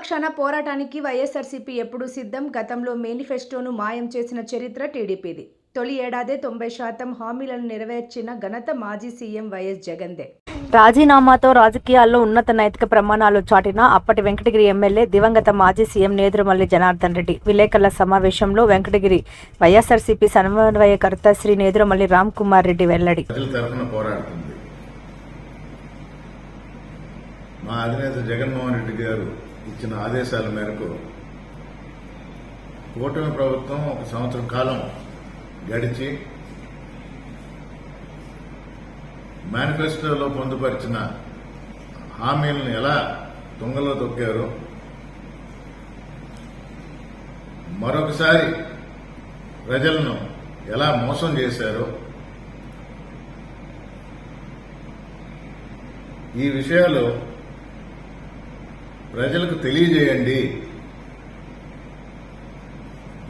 పక్షాన పోరాటానికి వైఎస్ఆర్సీపీ ఎప్పుడూ సిద్ధం. గతంలో మేనిఫెస్టోను మాయం చేసిన చరిత్ర టీడీపీది. తొలి ఏడాదే తొంభై శాతం హామీలను నెరవేర్చిన ఘనత మాజీ సీఎం వైఎస్ జగన్దే రాజీనామాతో రాజకీయాల్లో ఉన్నత నైతిక ప్రమాణాలు చాటిన అప్పటి వెంకటగిరి ఎమ్మెల్యే దివంగత మాజీ సీఎం నేదురుమల్లి జనార్దన్ రెడ్డి. విలేకరుల సమావేశంలో వెంకటగిరి వైఎస్ఆర్సీపీ సమన్వయకర్త శ్రీ నేదురుమల్లి రామ్ కుమార్ రెడ్డి వెల్లడి. మా అధినేత జగన్మోహన్ రెడ్డి గారు ఇచ్చిన ఆదేశాల మేరకు కూటమి ప్రభుత్వం ఒక సంవత్సరం కాలం గడిచి మేనిఫెస్టోలో పొందుపరిచిన హామీలను ఎలా తుంగలో తొక్కారో మరొకసారి ప్రజలను ఎలా మోసం చేశారో ఈ విషయాలు ప్రజలకు తెలియజేయండి.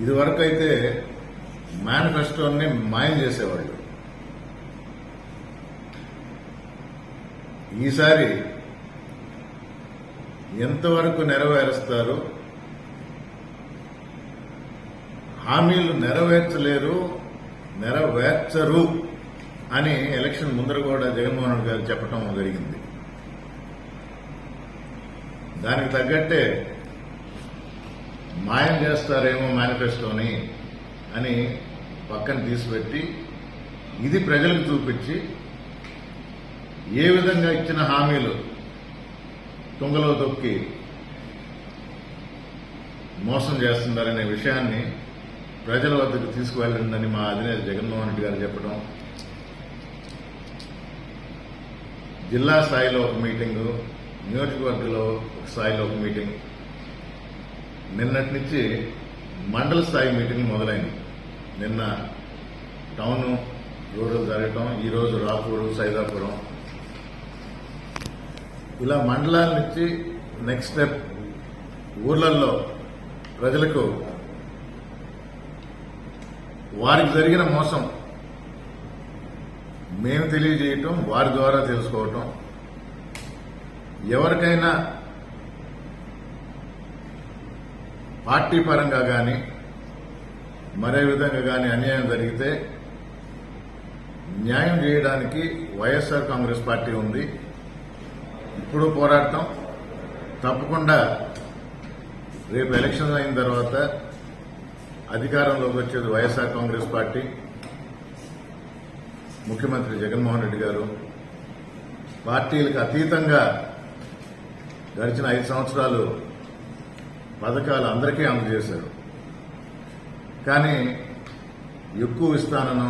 ఇదివరకు అయితే మేనిఫెస్టోని మాయం చేసేవాళ్ళు. ఈసారి ఎంతవరకు నెరవేరుస్తారు? హామీలు నెరవేర్చలేరు నెరవేర్చరు అని ఎలక్షన్ ముందర కూడా జగన్మోహన్ రెడ్డి గారు చెప్పడం జరిగింది. దానికి తగ్గట్టే మాయం చేస్తారేమో మేనిఫెస్టోని అని పక్కన తీసిపెట్టి ఇది ప్రజలకు చూపించి ఏ విధంగా ఇచ్చిన హామీలు తుంగలో తొక్కి మోసం చేస్తున్నారనే విషయాన్ని ప్రజల వద్దకు తీసుకువెళ్ళిందని మా అధినేత జగన్మోహన్ రెడ్డి గారు చెప్పడం జిల్లా స్థాయిలో ఒక మీటింగు నియోజకవర్గంలో ఒక స్థాయిలో ఒక మీటింగ్. నిన్నటి నుంచి మండల స్థాయి మీటింగ్ మొదలైంది. నిన్న టౌన్ రూరల్ జరగటం ఈరోజు రాపూరు సైదాపురం. ఇలా మండలాల నుంచి నెక్స్ట్ స్టెప్ ఊర్లలో ప్రజలకు వారికి జరిగిన మోసం మేము తెలియజేయటం వారి ద్వారా తెలుసుకోవటం ఎవరికైనా పార్టీ పరంగా కానీ మరే విధంగా కానీ అన్యాయం జరిగితే న్యాయం చేయడానికి వైఎస్ఆర్ కాంగ్రెస్ పార్టీ ఉంది. ఇప్పుడు పోరాటం. తప్పకుండా రేపు ఎలక్షన్ అయిన తర్వాత అధికారంలోకి వచ్చేది వైఎస్ఆర్ కాంగ్రెస్ పార్టీ. ముఖ్యమంత్రి జగన్మోహన్ రెడ్డి గారు పార్టీలకు అతీతంగా గడిచిన ఐదు సంవత్సరాలు పథకాలు అందరికీ అందజేశారు. కానీ ఎక్కువ ఇస్తానను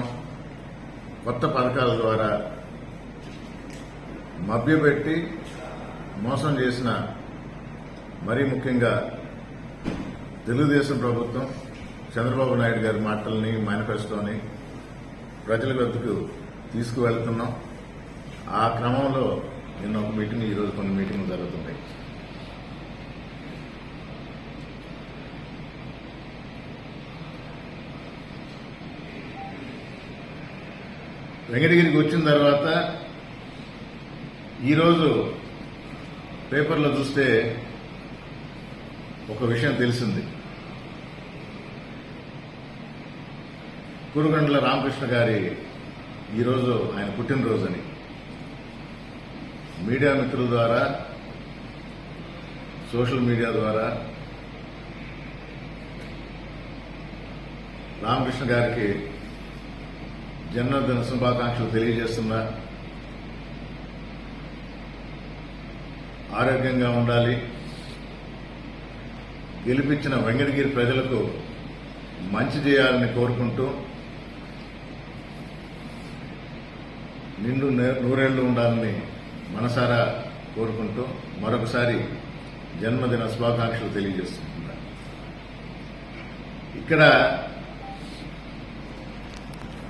కొత్త పథకాల ద్వారా మభ్యపెట్టి మోసం చేసిన మరీ ముఖ్యంగా తెలుగుదేశం ప్రభుత్వం చంద్రబాబు నాయుడు గారి మాటల్ని మేనిఫెస్టోని ప్రజల వద్దకు తీసుకువెళ్తున్నాం. ఆ క్రమంలో నిన్న ఒక మీటింగ్ ఈరోజు కొన్ని మీటింగ్లు జరుగుతున్నాయి. వెంకటగిరికి వచ్చిన తర్వాత ఈరోజు పేపర్లో చూస్తే ఒక విషయం తెలిసింది. కురుగండ్ల రామకృష్ణ గారి ఈరోజు ఆయన పుట్టినరోజు అని మీడియా మిత్రుల ద్వారా సోషల్ మీడియా ద్వారా రామకృష్ణ గారికి జన్మదిన శుభాకాంక్షలు తెలియజేస్తున్నా. ఆరోగ్యంగా ఉండాలి. గెలిపించిన వెంకటగిరి ప్రజలకు మంచి చేయాలని కోరుకుంటూ నిండు నూరేళ్ళు ఉండాలని మనసారా కోరుకుంటూ మరొకసారి జన్మదిన శుభాకాంక్షలు తెలియజేస్తున్నా ఇక్కడ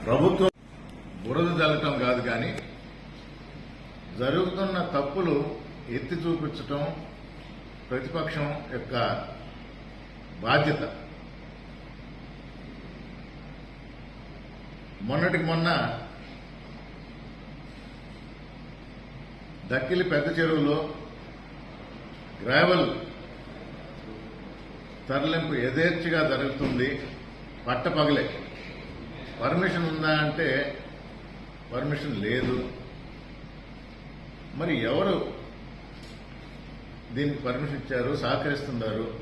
ప్రభుత్వం బురద జల్లటం కాదు కానీ జరుగుతున్న తప్పులు ఎత్తి చూపించటం ప్రతిపక్షం యొక్క బాధ్యత. మొన్నటికి మొన్న దక్కిలి పెద్ద చెరువులో గ్రావెల్ తరలింపు యథేచ్ఛగా జరుగుతుంది. పట్టపగలే పర్మిషన్ ఉందా అంటే పర్మిషన్ లేదు. మరి ఎవరు దీనికి పర్మిషన్ ఇచ్చారు? సహకరిస్తున్నారు?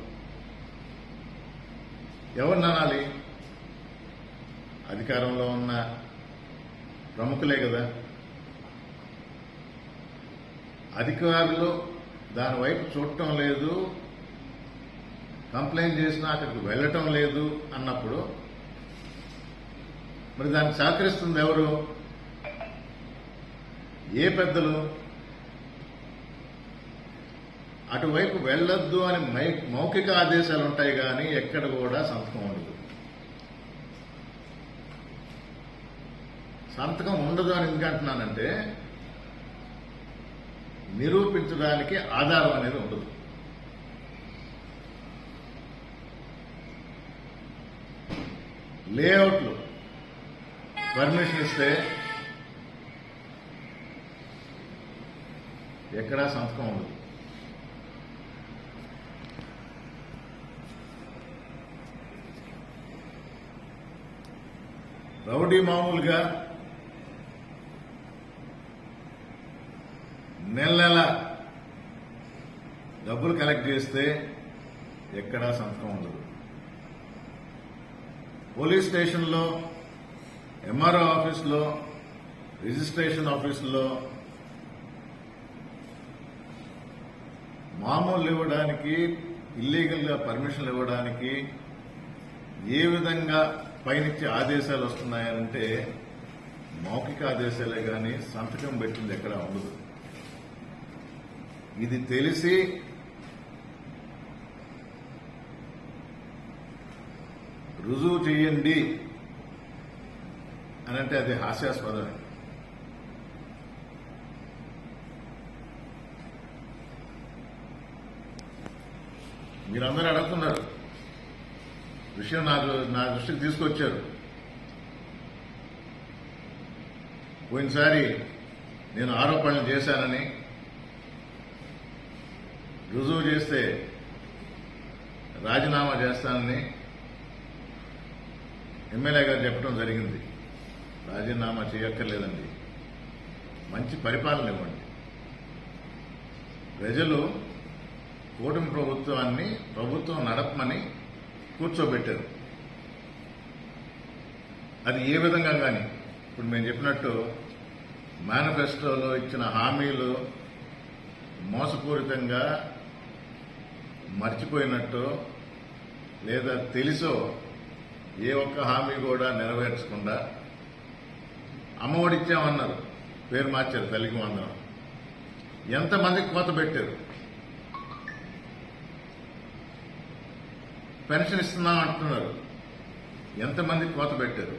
ఎవరు అనాలి? అధికారంలో ఉన్న ప్రముఖులే కదా. అధికారులు దాని వైపు చూడటం లేదు కంప్లైంట్ చేసినా అక్కడికి వెళ్ళటం లేదు అన్నప్పుడు మరి దానికి సహకరిస్తుంది ఎవరు? ఏ పెద్దలు? అటువైపు వెళ్ళొద్దు అని మై మౌఖిక ఆదేశాలు ఉంటాయి కానీ ఎక్కడ కూడా సంతకం ఉండదు. సంతకం ఉండదు అని ఎందుకంటున్నానంటే నిరూపించడానికి ఆధారం అనేది ఉండదు. లేఅవుట్లు పర్మిషన్ ఇస్తే ఎక్కడా సంతకం ఉండదు. రౌడీ మామూలుగా నెల నెల డబ్బులు కలెక్ట్ చేస్తే ఎక్కడా సంతకం ఉండదు. పోలీస్ స్టేషన్లో ఎంఆర్ఓ ఆఫీస్లో రిజిస్ట్రేషన్ ఆఫీసులో మామూలు ఇవ్వడానికి ఇల్లీగల్గా పర్మిషన్లు ఇవ్వడానికి ఏ విధంగా పైనుంచి ఆదేశాలు వస్తున్నాయంటే మౌఖిక ఆదేశాలే కానీ సంతకం పెట్టింది ఎక్కడ ఉండదు. ఇది తెలిసి రుజువు చేయండి అని అంటే అది హాస్యాస్పదమే మీరందరూ అడుగుతున్నారు. విషయం నాకు నా దృష్టికి తీసుకొచ్చారు. పోయినసారి నేను ఆరోపణలు చేశానని రుజువు చేస్తే రాజీనామా చేస్తానని ఎమ్మెల్యే గారు చెప్పడం జరిగింది. రాజీనామా చేయక్కర్లేదండి. మంచి పరిపాలన ఇవ్వండి. ప్రజలు కూటమి ప్రభుత్వాన్ని ప్రభుత్వం నడపమని కూర్చోబెట్టారు. అది ఏ విధంగా కానీ ఇప్పుడు మేము చెప్పినట్టు మేనిఫెస్టోలో ఇచ్చిన హామీలు మోసపూరితంగా మర్చిపోయినట్టు లేదా తెలుసో ఏ ఒక్క హామీ కూడా నెరవేర్చకుండా అమ్మఒడిచ్చామన్నారు. పేరు మార్చారు తల్లికి వందనం. ఎంతమందికి కోత పెట్టారు? పెన్షన్ ఇస్తున్నాం అంటున్నారు. ఎంతమందికి కోత పెట్టారు?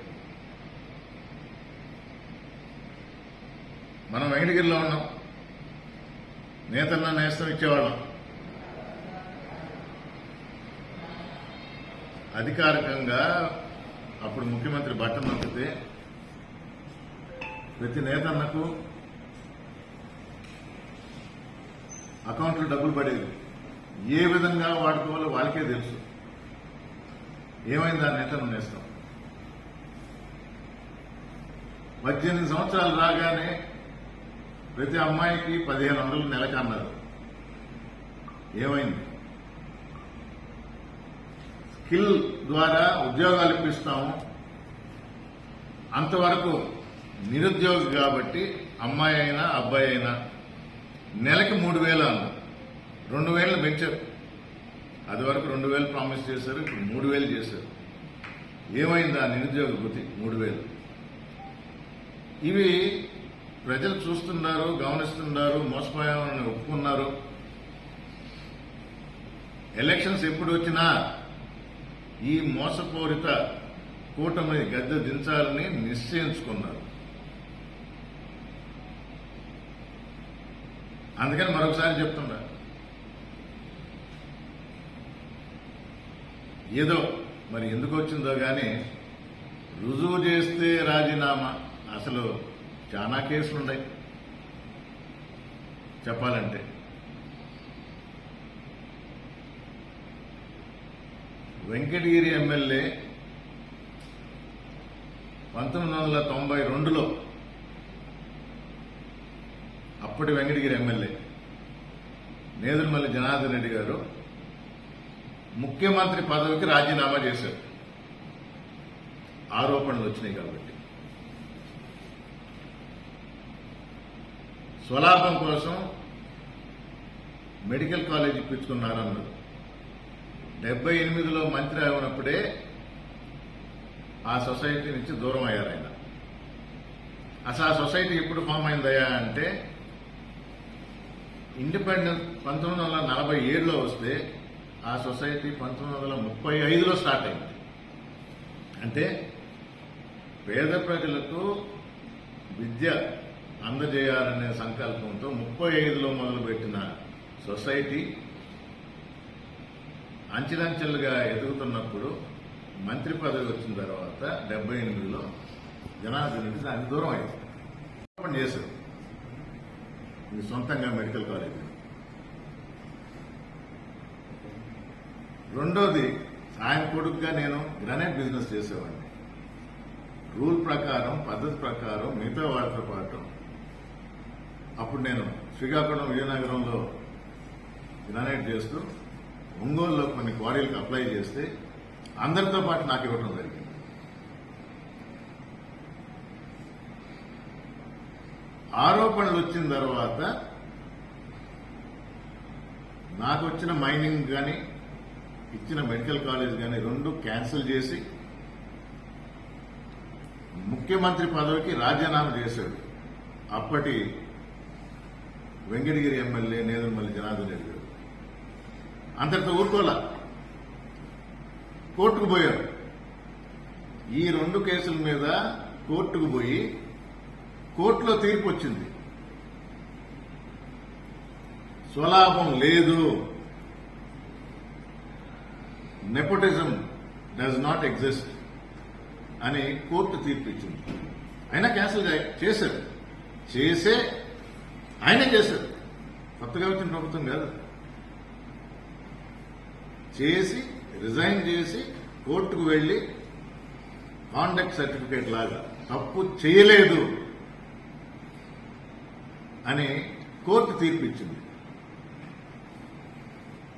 మనం వెంకటగిరిలో ఉన్నాం. నేతన్న నేస్తం ఇచ్చేవాళ్ళం. అధికారికంగా అప్పుడు ముఖ్యమంత్రి బట్టం నొక్కితే ప్రతి నేతన్నకు అకౌంట్లో డబ్బులు పడేది. ఏ విధంగా వాడుకోవాలో వాళ్ళకే తెలుసు. ఏమైంది ఆ నేతను నేస్తాం. పద్దెనిమిది సంవత్సరాలు రాగానే ప్రతి అమ్మాయికి పదిహేను వందలు నెలకు అన్నారు ఏమైంది? స్కిల్ ద్వారా ఉద్యోగాలు ఇప్పిస్తాము. అంతవరకు నిరుద్యోగి కాబట్టి అమ్మాయి అయినా అబ్బాయి అయినా నెలకి మూడు వేలు అన్న రెండు వేలు పెంచారు. అది వరకు రెండు వేలు ప్రామిస్ చేశారు ఇప్పుడు మూడు వేలు చేశారు. ఏమైంది ఆ నిరుద్యోగ గుతి మూడు వేలు. ఇవి ప్రజలు చూస్తున్నారు గమనిస్తున్నారు మోసపోయామని ఒప్పుకున్నారు. ఎలక్షన్స్ ఎప్పుడు వచ్చినా ఈ మోసపూరిత కూటమిని గద్దె దించాలని నిశ్చయించుకున్నారు. అందుకని మరొకసారి చెప్తున్నా ఏదో మరి ఎందుకు వచ్చిందో కానీ రుజువు చేస్తే రాజీనామా అసలు చాలా కేసులు ఉన్నాయి చెప్పాలంటే వెంకటగిరి ఎమ్మెల్యే పంతొమ్మిది వందల తొంభై రెండులో అప్పటి వెంకటగిరి ఎమ్మెల్యే నేదురుమల్లి జనార్దన్ రెడ్డి గారు ముఖ్యమంత్రి పదవికి రాజీనామా చేశారు. ఆరోపణలు వచ్చినాయి కాబట్టి. స్వలాభం కోసం మెడికల్ కాలేజ్ ఇప్పించుకున్నారన్నారు. డెబ్బై ఎనిమిదిలో మంత్రి అయినప్పుడే ఆ సొసైటీ నుంచి దూరం అయ్యారు ఆయన. అసలు ఆ సొసైటీ ఎప్పుడు ఫామ్ అయిందయ్యా అంటే ఇండిపెండెన్స్ పంతొమ్మిది వందల నలభై ఏడులో వస్తే ఆ సొసైటీ పంతొమ్మిది వందల ముప్పై ఐదులో స్టార్ట్ అయింది. అంటే పేద ప్రజలకు విద్య అందజేయాలనే సంకల్పంతో ముప్పై ఐదులో మొదలుపెట్టిన సొసైటీ అంచెలంచెలుగా ఎదుగుతున్నప్పుడు మంత్రి పదవి వచ్చిన తర్వాత డెబ్బై ఎనిమిదిలో జనార్దన్ రెడ్డి దానికి దూరం అయింది ఓపెన్ చేశారు. ఇది సొంతంగా మెడికల్ కాలేజ్. రెండోది ఆయన కొడుకుగా నేను గ్రనైట్ బిజినెస్ చేసేవాడిని. రూల్ ప్రకారం పద్ధతి ప్రకారం మిగతా వారితో పాటు అప్పుడు నేను శ్రీకాకుళం విజయనగరంలో గ్రానైట్ చేస్తూ ఒంగోలులో కొన్ని క్వారీలకు అప్లై చేస్తే అందరితో పాటు నాకు ఇవ్వడం జరిగింది. ఆరోపణలు వచ్చిన తర్వాత నాకు వచ్చిన మైనింగ్ కానీ ఇచ్చిన మెడికల్ కాలేజ్ కానీ రెండు క్యాన్సిల్ చేసి ముఖ్యమంత్రి పదవికి రాజీనామా చేశాడు. అప్పటి వెంకటగిరి ఎమ్మెల్యే నేదురుమల్లి జనార్దన్ రెడ్డి అంతటితో ఊరుకోలే కోర్టుకు పోయారు. ఈ రెండు కేసుల మీద కోర్టుకు పోయి కోర్టులో తీర్పు వచ్చింది. స్వలాభం లేదు. నెపోటిజం డస్ నాట్ ఎగ్జిస్ట్ అని కోర్టు తీర్పు ఇచ్చింది. అయినా క్యాన్సిల్ చేశారు. చేసే ఆయనే చేశారు. కొత్తగా వచ్చిన ప్రభుత్వం కాదు. చేసి రిజైన్ చేసి కోర్టుకు వెళ్ళి కాండక్ట్ సర్టిఫికేట్ లాగా తప్పు చేయలేదు అని కోర్టు తీర్పు ఇచ్చింది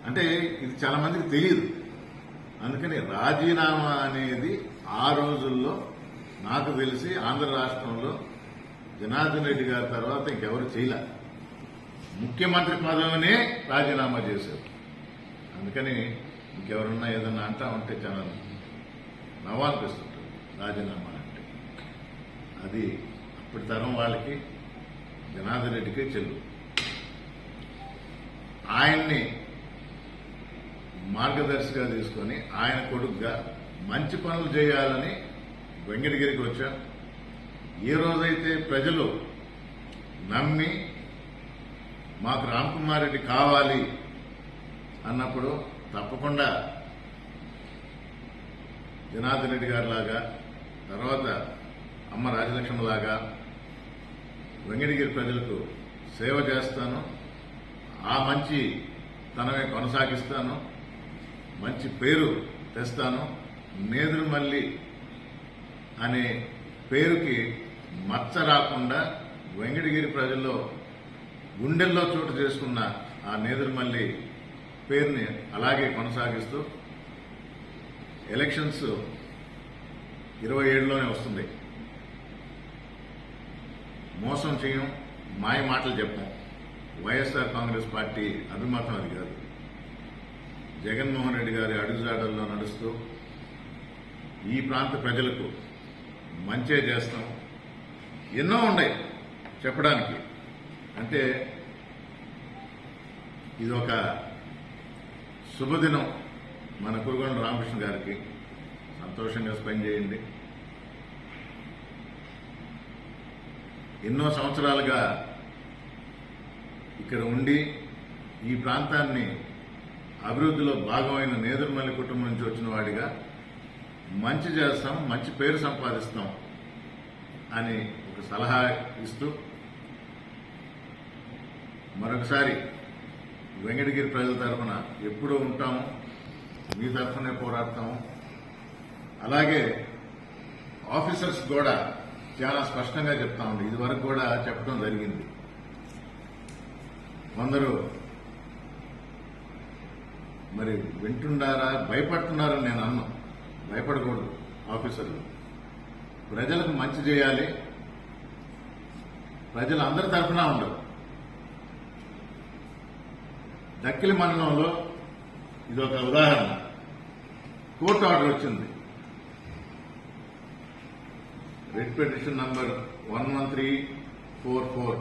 అంటే ఇది చాలా మందికి తెలియదు అందుకని రాజీనామా అనేది ఆ రోజుల్లో నాకు తెలిసి ఆంధ్ర రాష్ట్రంలో జనార్దన్ రెడ్డి గారి తర్వాత ఇంకెవరు చేయలే. ముఖ్యమంత్రి పదవినే రాజీనామా చేశారు. అందుకని ఇంకెవరున్నా ఏదన్నా అంటా ఉంటే చాలా నవ్వాలనిపిస్తుంటుంది. రాజీనామా అంటే. అది అప్పటి తరం వాళ్ళకి జనార్దన్ రెడ్డికే చెల్లు. ఆయన్ని మార్గదర్శిగా తీసుకొని ఆయన కొడుకుగా మంచి పనులు చేయాలని వెంకటగిరికి వచ్చాం. ఏ రోజైతే ప్రజలు నమ్మి మాకు రామ్కుమార్ రెడ్డి కావాలి అన్నప్పుడు తప్పకుండా జనార్దన్ రెడ్డి గారి లాగా తర్వాత అమ్మ రాజలక్ష్మి లాగా వెంకటగిరి ప్రజలకు సేవ చేస్తాను. ఆ మంచి తనమే కొనసాగిస్తాను. మంచి పేరు తెస్తాను. నేదురుమల్లి అనే పేరుకి మచ్చ రాకుండా వెంకటగిరి ప్రజల్లో గుండెల్లో చోటు చేసుకున్న ఆ నేదురుమల్లి పేరుని అలాగే కొనసాగిస్తూ ఎలక్షన్స్ ఇరవై ఏడులోనే వస్తుంది. మోసం చేయం మాయ మాటలు చెప్పం. వైఎస్ఆర్ కాంగ్రెస్ పార్టీ అభిమతం అది కాదు. జగన్మోహన్ రెడ్డి గారి అడుగుజాడల్లో నడుస్తూ ఈ ప్రాంత ప్రజలకు మంచే చేస్తాం. ఎన్నో ఉన్నాయి చెప్పడానికి. అంటే ఇది ఒక శుభదినం మన కురుగొండ రామకృష్ణ గారికి. సంతోషంగా స్పెండ్ చేయండి. ఎన్నో సంవత్సరాలుగా ఇక్కడ ఉండి ఈ ప్రాంతాన్ని అభివృద్ధిలో భాగమైన నేదురుమల్లి కుటుంబం నుంచి వచ్చిన వాడిగా మంచి చేస్తాం మంచి పేరు సంపాదిస్తాం అని ఒక సలహా ఇస్తూ మరొకసారి వెంకటగిరి ప్రజల తరఫున ఎప్పుడూ ఉంటాము మీ తరఫునే పోరాడతాము. అలాగే ఆఫీసర్స్ కూడా చాలా స్పష్టంగా చెప్తా ఉంది ఇది వరకు కూడా చెప్పడం జరిగింది. కొందరు మరి వింటున్నారా భయపడుతున్నారని నేను అన్నా భయపడకూడదు ఆఫీసర్లు. ప్రజలకు మంచి చేయాలి ప్రజలు అందరి తరఫున ఉండదు దక్కిలి మండలంలో ఇది ఒక ఉదాహరణ. కోర్టు ఆర్డర్ వచ్చింది. Writ petition number one one three four four.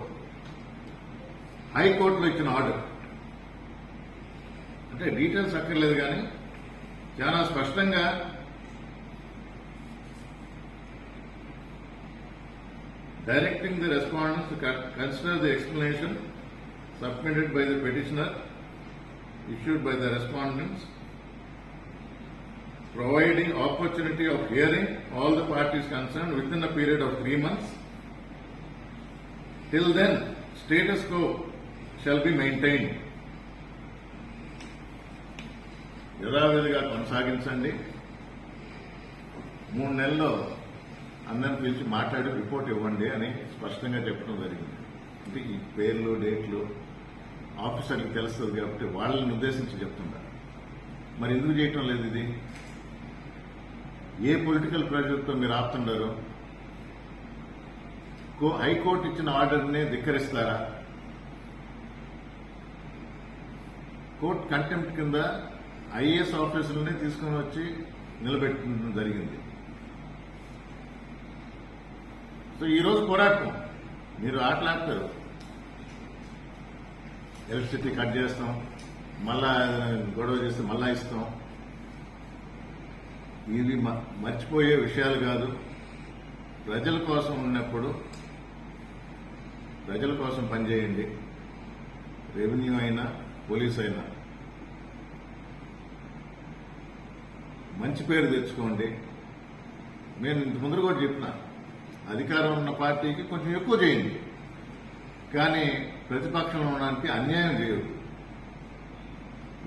హైకోర్టులో ఇచ్చిన ఆర్డర్. అంటే డీటెయిల్స్ అక్కర్లేదు కానీ చాలా స్పష్టంగా directing the respondents consider the explanation submitted by the petitioner issued by the respondents, providing opportunity of hearing all the parties concerned within a period of three months. Till then, status quo shall be maintained. యథావిధిగా కొనసాగించండి మూడు నెలల్లో అందరిని పిలిచి మాట్లాడి report ఇవ్వండి అని స్పష్టంగా చెప్పడం జరిగింది అంటే ఈ పేర్లు డేట్లు ఆఫీసర్కి తెలుస్తుంది కాబట్టి వాళ్ళని ఉద్దేశించి చెప్తున్నారు మరి ఎందుకు చేయటం లేదు ఇది? ఏ పొలిటికల్ ప్రెషర్తో మీరు ఆపుతున్నారు కో- హైకోర్టు ఇచ్చిన ఆర్డర్ని ధిక్కరిస్తారా? కోర్టు కంటెంప్ట్ కింద ఐఏఎస్ ఆఫీసర్ని తీసుకుని వచ్చి నిలబెట్టడం జరిగింది. సో ఈ రోజు పోరాటం. మీరు ఆటలాడతారు. ఎలక్ట్రిసిటీ కట్ చేస్తాం మళ్ళా గొడవ చేస్తే మళ్ళా ఇస్తాం. ఇవి మ- మర్చిపోయే విషయాలు కాదు. ప్రజల కోసం ఉన్నప్పుడు ప్రజల కోసం పనిచేయండి రెవెన్యూ అయినా పోలీస్ అయినా. మంచి పేరు తెచ్చుకోండి. నేను ఇంత ముందు కూడా చెప్పిన అధికారం ఉన్న పార్టీకి కొంచెం ఎక్కువ చేయండి. కానీ ప్రతిపక్షంలో ఉండడానికి అన్యాయం చేయదు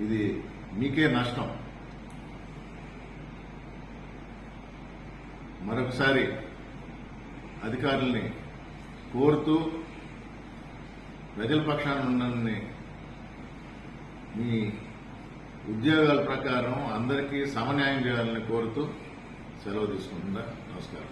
ఇది మీకే నష్టం. మరొకసారి అధికారుల్ని కోరుతూ ప్రజల పక్షాన ఉండని మీ ఉద్యోగాల ప్రకారం అందరికీ సమన్యాయం చేయాలని కోరుతూ సెలవు తీసుకుంటున్నా. నమస్కారం.